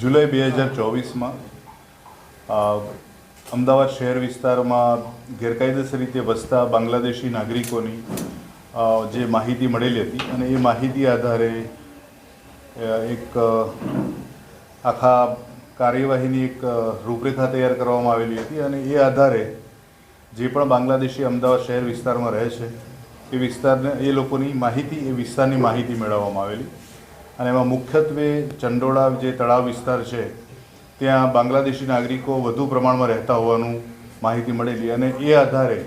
જુલાઈ બે હજાર ચોવીસમાં અમદાવાદ શહેર વિસ્તારમાં ગેરકાયદેસર રીતે વસતા બાંગ્લાદેશી નાગરિકોની જે માહિતી મળેલી હતી અને એ માહિતી આધારે એક આખા કાર્યવાહીની એક રૂપરેખા તૈયાર કરવામાં આવેલી હતી અને એ આધારે જે પણ બાંગ્લાદેશી અમદાવાદ શહેર વિસ્તારમાં રહે છે, એ વિસ્તારને, એ લોકોની માહિતી, એ વિસ્તારની માહિતી મેળવવામાં આવેલી. અને એમાં મુખ્યત્વે ચંડોળા જે તળાવ વિસ્તાર છે, ત્યાં બાંગ્લાદેશી નાગરિકો વધુ પ્રમાણમાં રહેતા હોવાનું માહિતી મળેલી અને એ આધારે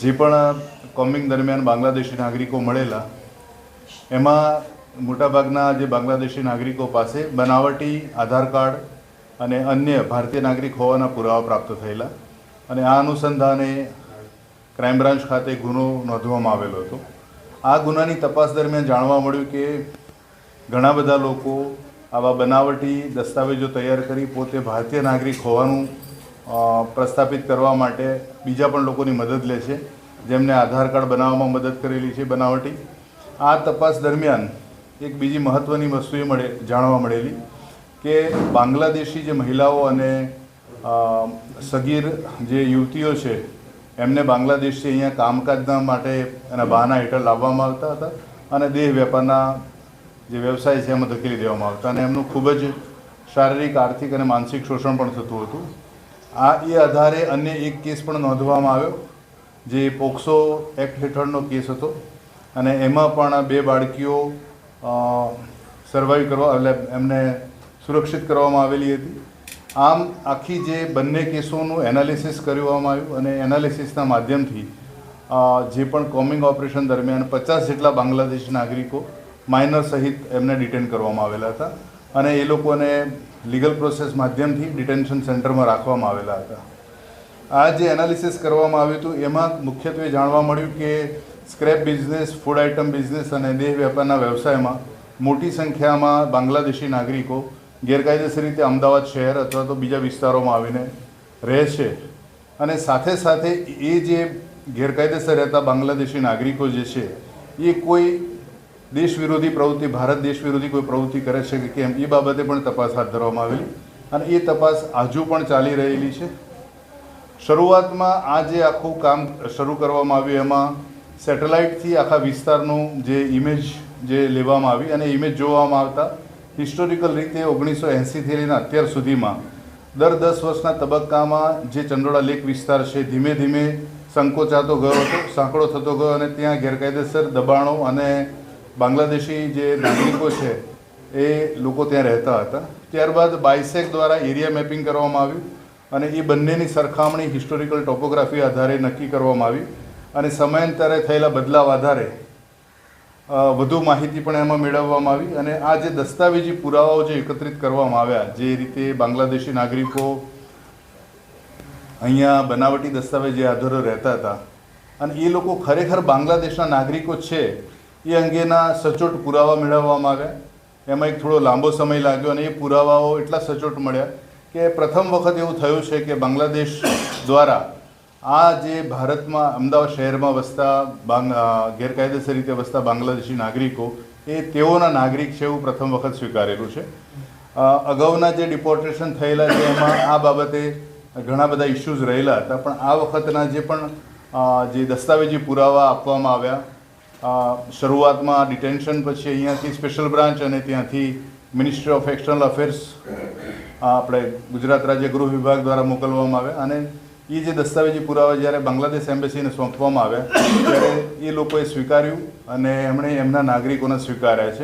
જે પણ કોમિંગ દરમિયાન બાંગ્લાદેશી નાગરિકો મળેલા, એમાં મોટાભાગના જે બાંગ્લાદેશી નાગરિકો પાસે બનાવટી, આધાર કાર્ડ અને અન્ય ભારતીય નાગરિક હોવાના પુરાવા પ્રાપ્ત થયેલા અને આ અનુસંધાને ક્રાઇમ બ્રાન્ચ ખાતે ગુનો નોંધવામાં આવેલો હતો. આ ગુનાની તપાસ દરમિયાન જાણવા મળ્યું કે ઘણા બધા લોકો આવા બનાવટી દસ્તાવેજો તૈયાર કરી પોતે ભારતીય નાગરિક હોવાનું પ્રસ્થાપિત કરવા માટે બીજા પણ લોકોની મદદ લે છે. જેમને આધાર કાર્ડ બનાવવામાં મદદ કરેલી છે બનાવટી. આ તપાસ દરમિયાન એક બીજી મહત્ત્વની વસ્તુ એ મળે, જાણવા મળેલી કે બાંગ્લાદેશી જે મહિલાઓ અને સગીર જે યુવતીઓ છે, એમને બાંગ્લાદેશથી અહીંયા કામકાજના માટે એના બહાના હેઠળ લાવવામાં આવતા હતા અને દેહ વેપારના જે વ્યવસાય છે, એમાં ધકેલી દેવામાં આવતા અને એમનું ખૂબ જ શારીરિક, આર્થિક અને માનસિક શોષણ પણ થતું હતું. આ એ આધારે અન્ય એક કેસ પણ નોંધવામાં આવ્યો, જે પોક્સો એક્ટ હેઠળનો કેસ હતો અને એમાં પણ બે બાળકીઓ સર્વાઈવ કરવા એટલે એમને સુરક્ષિત કરવામાં આવેલી હતી. આમ આખી જે બંને કેસોનું એનાલિસિસ કરવામાં આવ્યું અને એનાલિસિસના માધ્યમથી જે પણ કોમિંગ ઓપરેશન દરમિયાન પચાસ જેટલા બાંગ્લાદેશી નાગરિકો માઇનર સહિત એમને ડિટેન કરવામાં આવેલા હતા અને એ લોકોને લીગલ પ્રોસેસ માધ્યમથી ડિટેન્શન સેન્ટરમાં રાખવામાં આવેલા હતા. આ જે એનાલિસિસ કરવામાં આવ્યું હતું, એમાં મુખ્યત્વે જાણવા મળ્યું કે scrap business food item business અને દેહ વેપારના વ્યવસાયમાં મોટી સંખ્યામાં બાંગ્લાદેશી નાગરિકો ગેરકાયદેસર રીતે અમદાવાદ શહેર અથવા તો બીજા વિસ્તારોમાં આવીને રહે છે. અને સાથે સાથે એ જે ગેરકાયદેસર રહેતા બાંગ્લાદેશી નાગરિકો જે છે, એ કોઈ દેશ વિરોધી પ્રવૃત્તિ, ભારત દેશ વિરોધી કોઈ પ્રવૃત્તિ કરે છે કે કેમ? એ બાબતે પણ તપાસ હાથ ધરવામાં આવેલી. અને એ તપાસ હજુ પણ ચાલી રહેલી છે. શરૂઆતમાં આ જે આખું કામ શરૂ કરવામાં આવ્યું, એમાં સેટેલાઇટથી આખા વિસ્તારનું જે ઇમેજ જે લેવામાં આવી અને ઇમેજ જોવામાં આવતા હિસ્ટોરિકલ રીતે ઓગણીસો એંસીથી લઈને અત્યાર સુધીમાં દર દસ વર્ષના તબક્કામાં જે ચંડોળા લેક વિસ્તાર છે, ધીમે ધીમે સંકોચાતો ગયો હતો સાંકડો થતો ગયો અને ત્યાં ગેરકાયદેસર દબાણો અને બાંગ્લાદેશી જે નાગરિકો છે, એ લોકો ત્યાં રહેતા હતા. ત્યારબાદ બાયસેક દ્વારા એરિયા મેપિંગ કરવામાં આવ્યું અને એ બંનેની સરખામણી હિસ્ટોરિકલ ટોપોગ્રાફી આધારે નક્કી કરવામાં આવી અને સમયાંતરે થયેલા બદલાવ આધારે વધુ માહિતી પણ એમાં મેળવવામાં આવી અને આ જે દસ્તાવેજી પુરાવાઓ જે એકત્રિત કરવામાં આવ્યા, જે રીતે બાંગ્લાદેશી નાગરિકો અહીંયા બનાવટી દસ્તાવેજી આધારે રહેતા હતા અને એ લોકો ખરેખર બાંગ્લાદેશના નાગરિકો છે એ અંગેના સચોટ પુરાવા મેળવવામાં આવ્યા એમાં એક થોડો લાંબો સમય લાગ્યો અને એ પુરાવાઓ એટલા સચોટ મળ્યા કે પ્રથમ વખત એવું થયું છે કે બાંગ્લાદેશ દ્વારા આ જે ભારતમાં અમદાવાદ શહેરમાં વસતા ગેરકાયદેસર રીતે વસતા બાંગ્લાદેશી નાગરિકો, એ તેઓના નાગરિક છે એવું પ્રથમ વખત સ્વીકારેલું છે. અગાઉના જે ડિપોર્ટેશન થયેલા છે, એમાં આ બાબતે ઘણા બધા ઇસ્યુઝ રહેલા હતા, પણ આ વખતના જે પણ જે દસ્તાવેજી પુરાવા આપવામાં આવ્યા શરૂઆતમાં ડિટેન્શન પછી અહીંયાથી સ્પેશિયલ બ્રાન્ચ અને ત્યાંથી મિનિસ્ટ્રી ઓફ એક્સટર્નલ અફેર્સ આપણે ગુજરાત રાજ્ય ગૃહ વિભાગ દ્વારા મોકલવામાં આવ્યા અને એ જે દસ્તાવેજી પુરાવા જ્યારે બાંગ્લાદેશ એમ્બેસીને સોંપવામાં આવ્યા ત્યારે એ લોકોએ સ્વીકાર્યું અને એમણે એમના નાગરિકોને સ્વીકાર્યા છે.